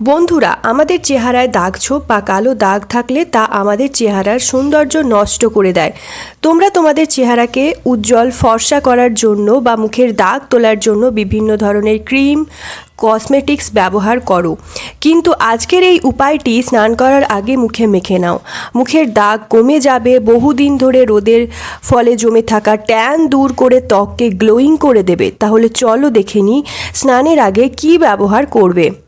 বন্ধুরা, আমাদের চেহারায় দাগ ছোপ বা কালো দাগ থাকলে তা আমাদের চেহারার সৌন্দর্য নষ্ট করে দেয়। তোমরা তোমাদের চেহারাকে উজ্জ্বল ফর্সা করার জন্য বা মুখের দাগ তোলার জন্য বিভিন্ন ধরনের ক্রিম, কসমেটিক্স ব্যবহার করো। কিন্তু আজকের এই উপায়টি স্নান করার আগে মুখে মেখে নাও। মুখের দাগ কমে যাবে, বহুদিন ধরে রোদের ফলে জমে থাকা ট্যান দূর করে ত্বককে গ্লোয়িং করে দেবে। তাহলে চলো দেখে নিই স্নানের আগে কি ব্যবহার করবে।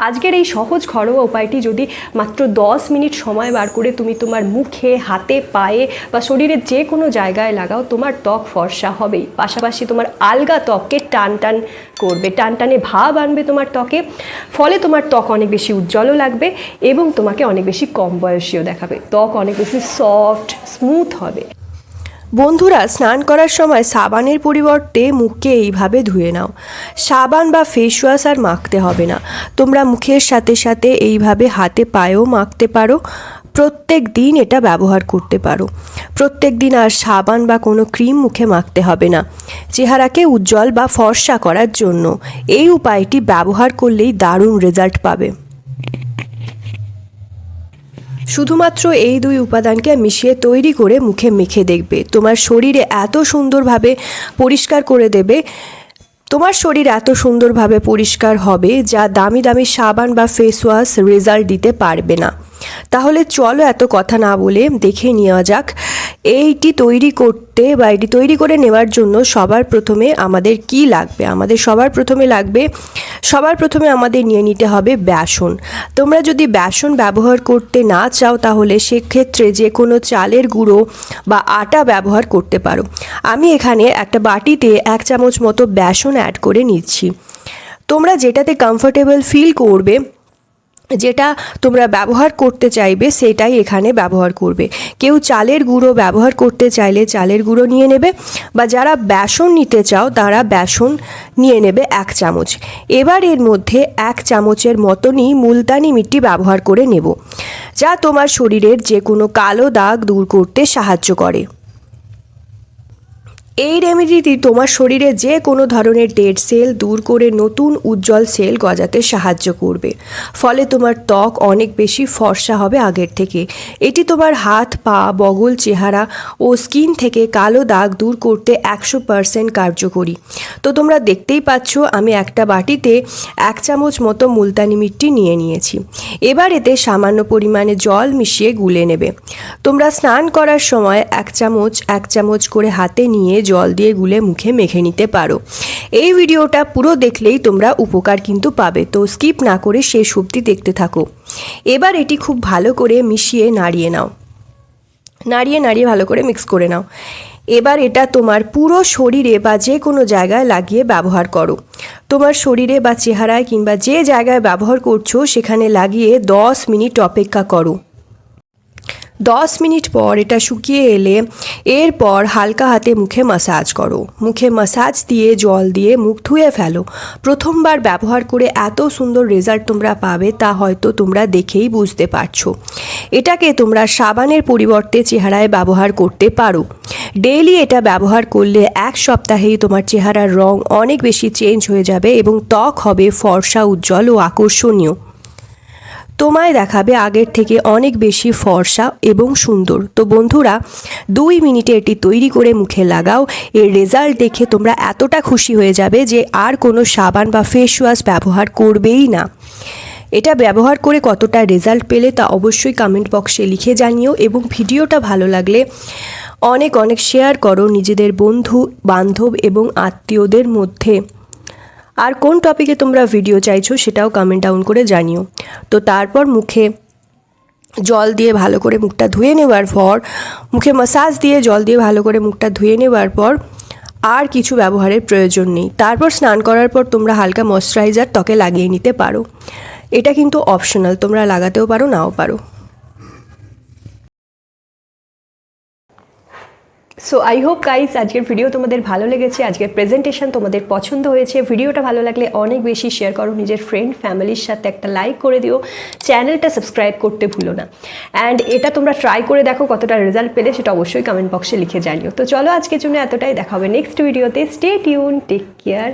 আজকের এই সহজ ঘরোয়া উপায়টি যদি মাত্র 10 মিনিট সময় বার করে তুমি তোমার মুখে, হাতে, পায়ে বা শরীরের যে কোনো জায়গায় লাগাও, তোমার ত্বক ফর্সা হবেই। পাশাপাশি তোমার আলগা ত্বককে টান টান করবে, টান টানে ভাব আনবে তোমার ত্বকে, ফলে তোমার ত্বক অনেক বেশি উজ্জ্বলও লাগবে এবং তোমাকে অনেক বেশি কম বয়সীও দেখাবে। ত্বক অনেক বেশি সফট, স্মুথ হবে। বন্ধুরা, স্নান করার সময় সাবানের পরিবর্তে মুখকে এইভাবে ধুয়ে নাও। সাবান বা ফেস ওয়াশ আর মাখতে হবে না। তোমরা মুখের সাথে সাথে এইভাবে হাতে পায়েও মাখতে পারো। প্রত্যেক দিন এটা ব্যবহার করতে পারো। প্রত্যেক দিন আর সাবান বা কোনো ক্রিম মুখে মাখতে হবে না। চেহারাকে উজ্জ্বল বা ফর্সা করার জন্য। এই উপায়টি ব্যবহার করলেই দারুণ রেজাল্ট পাবে। শুধুমাত্র এই দুই উপাদানকে মিশিয়ে তৈরি করে মুখে মেখে দেখবে। তোমার শরীরে এত সুন্দরভাবে পরিষ্কার করে দেবে। তোমার শরীর এত সুন্দরভাবে পরিষ্কার হবে যা দামি দামি সাবান বা ফেস ওয়াশ রেজাল্ট দিতে পারবে না। তাহলে চলো এত কথা না বলে দেখে নেওয়া যাক এইটি তৈরি করতে বা এটি তৈরি করে নেওয়ার জন্য সবার প্রথমে আমাদের কি লাগবে? আমাদের সবার প্রথমে লাগবে, সবার প্রথমে আমাদের নিয়ে নিতে হবে বেসন। তোমরা যদি বেসন ব্যবহার করতে না চাও তাহলে সেক্ষেত্রে যে কোনো চালের গুঁড়ো বা আটা ব্যবহার করতে পারো। আমি এখানে একটা বাটিতে এক চামচ মতো বেসন অ্যাড করে নিচ্ছি। তোমরা যেটাতে কমফোর্টেবল ফিল করবে যেটা তোমরা ব্যবহার করতে চাইবে সেটাই এখানে ব্যবহার করবে। কেউ চালের গুঁড়ো ব্যবহার করতে চাইলে চালের গুঁড়ো নিয়ে নেবে বা যারা বেসন নিতে চাও তারা বেসন নিয়ে নেবে এক চামচ। এবার এর মধ্যে এক চামচের মতনই মুলতানি মিট্টি ব্যবহার করে নেব, যা তোমার শরীরের যে কোনো কালো দাগ দূর করতে সাহায্য করে। এই রেমেডিটি তোমার শরীরে যে কোনো ধরনের ডেড সেল দূর করে নতুন উজ্জ্বল সেল গজাতে সাহায্য করবে। ফলে তোমার ত্বক অনেক বেশি ফর্সা হবে আগের থেকে। এটি তোমার হাত, পা, বগল, চেহারা ও স্কিন থেকে কালো দাগ দূর করতে একশো পারসেন্ট কার্যকরী। তো তোমরা দেখতেই পাচ্ছ, আমি একটা বাটিতে এক চামচ মতো মুলতানি মিট্টি নিয়ে নিয়েছি। এবার এতে সামান্য পরিমাণে জল মিশিয়ে গুলে নেবে। তোমরা স্নান করার সময় এক চামচ এক চামচ করে হাতে নিয়ে জল দিয়ে গুলে মুখে মেখে নিতে পারো। এই ভিডিওটা পুরো দেখলেই তোমরা উপকার কিন্তু পাবে, তো স্কিপ না করে শেষ অবধি দেখতে থাকো। এবার এটি খুব ভালো করে মিশিয়ে নাড়িয়ে নাও। নাড়িয়ে নাড়িয়ে ভালো করে মিক্স করে নাও। এবার এটা তোমার পুরো শরীরে বা যে কোনো জায়গায় লাগিয়ে ব্যবহার করো। তোমার শরীরে বা চেহারায় কিংবা যে জায়গায় ব্যবহার করছ, সেখানে লাগিয়ে দশ মিনিট অপেক্ষা করো। দশ মিনিট পর এটা শুকিয়ে এলে এরপর হালকা হাতে মুখে মাসাজ করো। মুখে মাসাজ দিয়ে, জল দিয়ে মুখ ধুয়ে ফেলো। প্রথমবার ব্যবহার করে এত সুন্দর রেজাল্ট তোমরা পাবে তা হয়তো তোমরা দেখেই বুঝতে পারছ। এটাকে তোমরা সাবানের পরিবর্তে চেহারায় ব্যবহার করতে পারো। ডেইলি এটা ব্যবহার করলে এক সপ্তাহেই তোমার চেহারার রং অনেক বেশি চেঞ্জ হয়ে যাবে এবং ত্বক হবে ফর্সা, উজ্জ্বল ও আকর্ষণীয়। তোমায় দেখাবে আগের থেকে অনেক বেশি ফর্সা এবং সুন্দর। তো বন্ধুরা, দুই মিনিটে এটি তৈরি করে মুখে লাগাও। এর রেজাল্ট দেখে তোমরা এতটা খুশি হয়ে যাবে যে আর কোনো সাবান বা ফেস ওয়াশ ব্যবহার করবেই না। এটা ব্যবহার করে কতটা রেজাল্ট পেলে তা অবশ্যই কমেন্ট বক্সে লিখে জানিও এবং ভিডিওটা ভালো লাগলে অনেক অনেক শেয়ার করো নিজেদের বন্ধু, বান্ধব এবং আত্মীয়দের মধ্যে। আর কোন টপিকে তোমরা ভিডিও চাইছো সেটাও কমেন্ট ডাউন করে জানিও। তো তারপর মুখে জল দিয়ে ভালো করে মুখটা ধুয়ে নেওয়ার পর, মুখে মাসাজ দিয়ে জল দিয়ে ভালো করে মুখটা ধুয়ে নেওয়ার পর আর কিছু ব্যবহারের প্রয়োজন নেই। তারপর স্নান করার পর তোমরা হালকা ময়শ্চারাইজার ত্বকে লাগিয়ে নিতে পারো। এটা কিন্তু অপশনাল তোমরা লাগাতেও পারো, নাও পারো। সো আই হোপ গাইস আজকের ভিডিও তোমাদের ভালো লেগেছে, আজকের প্রেজেন্টেশন তোমাদের পছন্দ হয়েছে। ভিডিওটা ভালো লাগলে অনেক বেশি শেয়ার করো, নিজের ফ্রেন্ড ফ্যামিলির সাথে একটা লাইক করে দিও। চ্যানেলটা সাবস্ক্রাইব করতে ভুলো না। অ্যান্ড এটা তোমরা ট্রাই করে দেখো, কতটা রেজাল্ট পেলে, সেটা অবশ্যই কমেন্ট বক্সে লিখে জানিও। তো চলো, আজকের জন্য এতটাই। দেখা হবে নেক্সট ভিডিওতে স্টে টিউন টেক কেয়ার